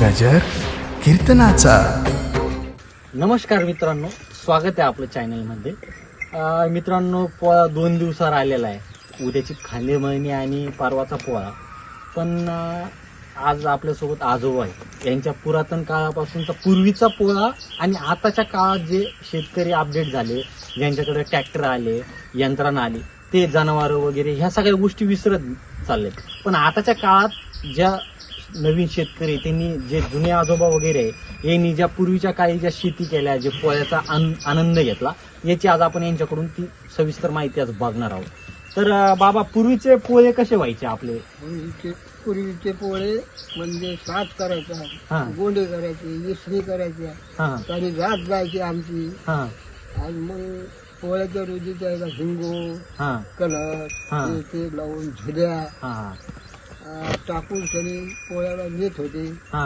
गजर कीर्तनाचा. नमस्कार मित्रांनो स्वागत आहे आपलं चॅनलमध्ये मित्रांनो पोळा दोन दिवसावर आलेला आहे. उद्याची खांदेमळणी आणि पारवाचा पोळा. पण आज आपल्यासोबत आजोबा आहे यांच्या पुरातन काळापासूनचा पूर्वीचा पोळा आणि आताच्या काळात जे शेतकरी अपडेट झाले ज्यांच्याकडे ट्रॅक्टर आले यंत्रणा आली ते जनावरं वगैरे ह्या सगळ्या गोष्टी विसरत चाललेत. पण आताच्या काळात ज्या नवीन शेतकरी त्यांनी जे जुने आजोबा वगैरे आहे यांनी ज्या पूर्वीच्या काळी ज्या शेती केल्या जे पोळ्याचा आन- आनंद घेतला याची आज आपण यांच्याकडून ती सविस्तर माहिती आज बघणार आहोत. तर बाबा पूर्वीचे पोळे कसे व्हायचे आपले? पूर्वीचे पूर्वीचे पोळे म्हणजे हा. करायचा गोंडे करायचे इसणी करायच्या काही रात जायची आमची. आणि मग पोळ्याच्या रोजी त्याला हिंगो कलर ते लावून झुल्या अं, टाकून सनी पोळ्याला नेत होते हा.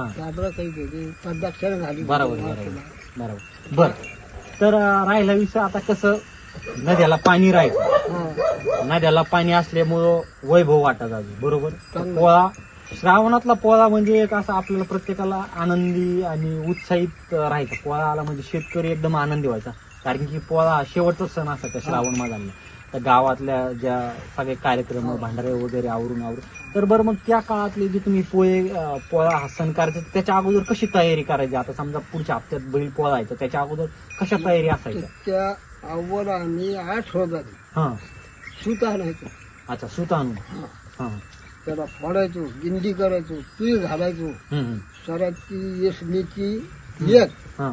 होते घाली बरोबर बरोबर बरोबर. बर. तर अं, राहिला विषय आता कसं? नद्याला पाणी राहायचं. नद्याला पाणी असल्यामुळं वैभव वाटत आधी बरोबर? तर. पोळा श्रावणातला पोळा म्हणजे एक असं आपल्याला प्रत्येकाला आनंदी आणि उत्साहित राहायचा. पोळा आला म्हणजे शेतकरी एकदम आनंदी व्हायचा. कारण की पोळा हा शेवटचा सण असायचा श्रावण मागाला तर गावातल्या ज्या सगळे कार्यक्रम भांडारे वगैरे आवरून आवरून. तर बरं मग त्या काळातले जे तुम्ही पोळे पोळा हा सण करायचा त्याच्या अगोदर कशी तयारी करायची? आता समजा पुढच्या हप्त्यात बैल पोळायचा त्याच्या अगोदर कशा तयारी असायच्या? त्या अव्वल आम्ही आठ होतात हा. सूत आणायचो. अच्छा सुत आणून. हा. हा. त्याला फोडायचो गिंडी करायचो पीळ घालायचो. हम्म. सराची यसनीची एक हा.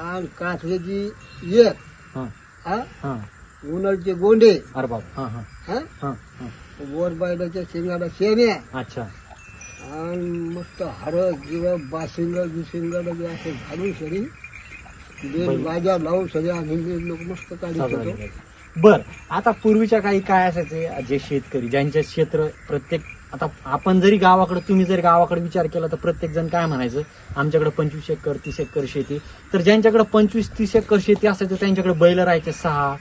आणि एक. हा. हा? हा. उन्हाळचे गोंडे. अरे बाप. हा हा. हा? हा हा. वर बैलाच्या शेंगाला शेण्या. अच्छा. आणि मस्त हरद किंवा बाशिंग बिशिंग असं घालून सरी बेल. बाजा लावून सगळे आम्ही लोक मस्त काढत होतो. बर आता पूर्वीच्या काही काय असायचे जे शेतकरी ज्यांचे क्षेत्र प्रत्येक आता आपण जरी गावाकडे तुम्ही जरी गावाकडे विचार केला तर प्रत्येक जण काय म्हणायचं? आमच्याकडे पंचवीस एकर तीस एकर शेती. तर ज्यांच्याकडे पंचवीस तीस एकर शेती असायचं त्यांच्याकडे बैल राहायचे सहा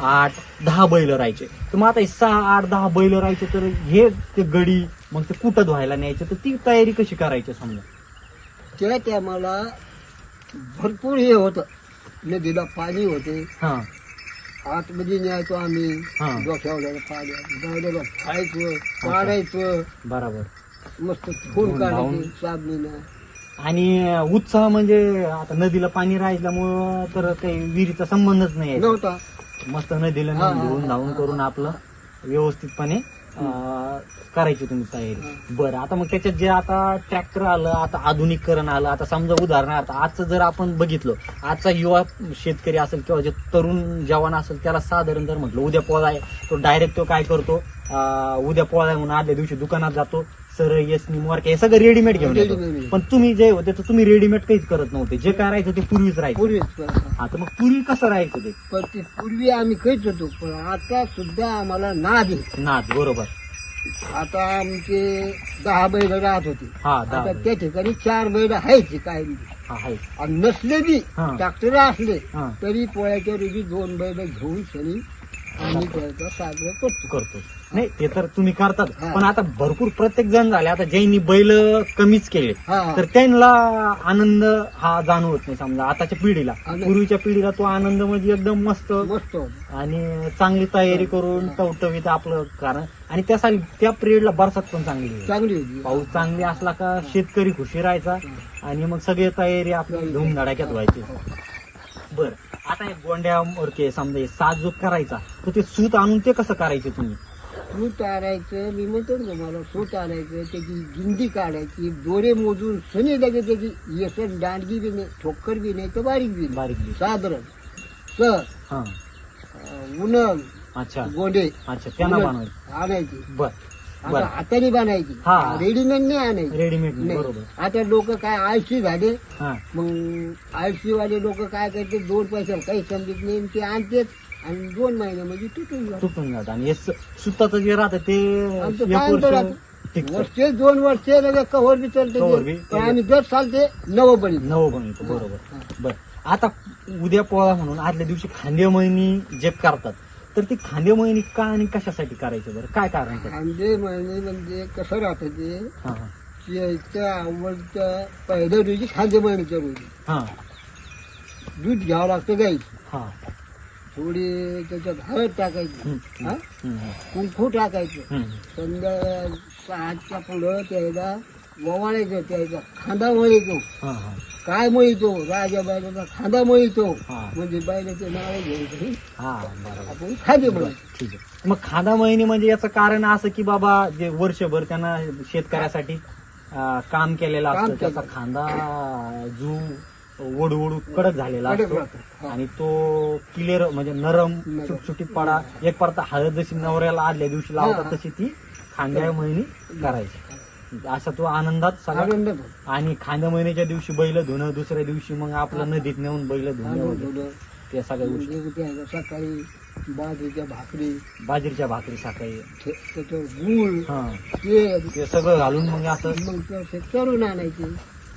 आठ दहा बैल राहायचे. तर मग आता हे सहा आठ दहा बैल राहायचे तर हे ते गडी मग ते कुठं धुवायला न्यायचे? तर ती तयारी कशी करायची समजा? त्या टायमाला भरपूर हे होतं. नदीला पाणी होते. हा. आतमध्ये न्यायचो आम्ही. हा. डोक्यावर पाणी. बैलाला खायचं काढायचं बरोबर. मस्त धुवून काढायचे. साबणीनं. आणि उत्साह म्हणजे आता नदीला पाणी राहिल्यामुळं तर काही विहिरीचा संबंधच नाही आहे. नव्हता. मस्त नदीला हा, नेऊन हा, धुवून हा, धावून हा, करून हा. आपलं व्यवस्थितपणे अं, करायची तुम्ही तयारी. बरं आता मग त्याच्यात जे आता ट्रॅक्टर आलं आता आधुनिकरण आलं आता समजा उदाहरणार्थ आजचं जर आपण बघितलं आजचा युवा शेतकरी असेल किंवा जे तरुण जवान असेल त्याला साधारण जर म्हटलं उद्या पोळा आहे तो डायरेक्ट तो काय करतो उद्या पोळा म्हणून आदल्या दिवशी दुकानात जातो. सरळ येसनी मोरके हे सगळं रेडीमेड घेऊन येतो. Readymade. पण तुम्ही जे होते तर तुम्ही रेडीमेड काहीच करत नव्हते. जे करायचं ते पूर्वीच राहायचं. पूर्वीच आता मग पूर्वी कसं राहायचं ते? पण ते पूर्वी आम्ही करीत होतो पण आता सुद्धा आम्हाला नाद आहे. नाद बरोबर. आता आमचे दहा बैल राहत होते. हा आता त्या ठिकाणी चार बैल आहेत काय हा आहे आणि नसले बी हा. ट्रॅक्टर असले हा. तरी पोळ्याच्या रोजी दोन बैल घेऊन सनी आम्ही त्याचा साजरा करतो. करतो. नाही ते तर तुम्ही करतात. हा. पण आता भरपूर प्रत्येक जण झाले. आता ज्यांनी बैल कमीच केले. हा. तर त्यांना आनंद हा जाणवत नाही समजा आताच्या पिढीला. आनंद. पूर्वीच्या पिढीला तो आनंद म्हणजे एकदम मस्त. आणि चांगली तयारी करून टवटवीत आपलं कारण. आणि त्यासाठी त्या पिरियडला बरसात पण चांगली. चांगली होती. पाऊस चांगली असला का शेतकरी खुशी राहायचा. आणि मग सगळी तयारी आपली धूमधडाक्यात व्हायची. बर. आता हे गोंड्यावरती समजा हे साजूक करायचा. तर ते सूत आणून ते कसं करायचे तुम्ही? सूत आणायचं मी म्हणतो ना तुम्हाला सूत आणायचं त्याची गिंडी काढायची दोरे मोजून सनी लगेच त्याची येसन दांडगी बी नाही ठोकर बी नाही तर बारीक बी नाही. बारीक बी. साधारण. सर हा. उन्हं अच्छा. गोंडे. अच्छा त्यांना उन्हं बनवायचं. आणायची. बर आता हाताने बांधायची हा. रेडीमेड नाही आणायची. रेडीमेड नाही. बरोबर. आता लोक काय आळशी झाले. हा. मग आळशी वाले लोक काय करते? दोन पैशाला काही समजत नाही आणि ते आणतेच. आणि दोन महिन्यामध्ये तुटून जातात. तुटून जात आणि हे स- सुताचं जे राहतं ते आमचं एक काय वर्ष अंतर टिकतं. वर्षे दोन वर्षे लगेच कव्हर बी Cover चालते. पण आम्ही दर चालते नवं बनी नवं बनवतो बरोबर. बर. आता उद्या पोळा म्हणून आदल्या दिवशी खांदे महिनी जे करतात तर ती खांदे महिनी का आणि कशासाठी करायचे बरं? काय कारण त्याचं? कांदे महिने म्हणजे कसं राहतं ते? हा हा. याच्या आवडतं पहिल्या दिवशी खांदे महिन्याच्या रोजी. हा. दूध घ्यावं लागतं गाईचं. हा. थोडी त्याच्यात हळद टाकायची. हा? कुंकू टाकायचं. संध्या सहाच्या पुढं त्याला ववाळायचं त्याचा खांदा मळीतो काय मळीतो राजा बैलाचा खांदा मळीतो. म्हणजे बैलाचे नाव घ्यायचं. हा आपण खांदे मळी. ठीक आहे. मग खांदा महिनी म्हणजे याचं कारण असं की बाबा जे वर्षभर त्यांना शेतकऱ्यासाठी काम केलेलं असतं. त्याचा खांदा जू ओढू कडक झालेला असतो. आणि तो क्लिअर म्हणजे नरम. सुटसुटीत पडा. एक परत हळद जशी नवऱ्याला आदल्या दिवशी लावतात. तशी ती खांद्या महिनी करायची. असा तो आनंदात सगळा. आणि खांद्या महिन्याच्या दिवशी बैल धुणं दुसऱ्या दिवशी मग आपलं नदीत नेऊन बैल धुणं आनंद वगैरे. होतो. ते सगळ्या गोष्टी. म्हणजे सकाळी बाजरीच्या भाकरी. बाजरीच्या भाकरी सकाळी. त्याच्यावर गुळ. हा. ते सगळं घालून मग असं मग आणायचे.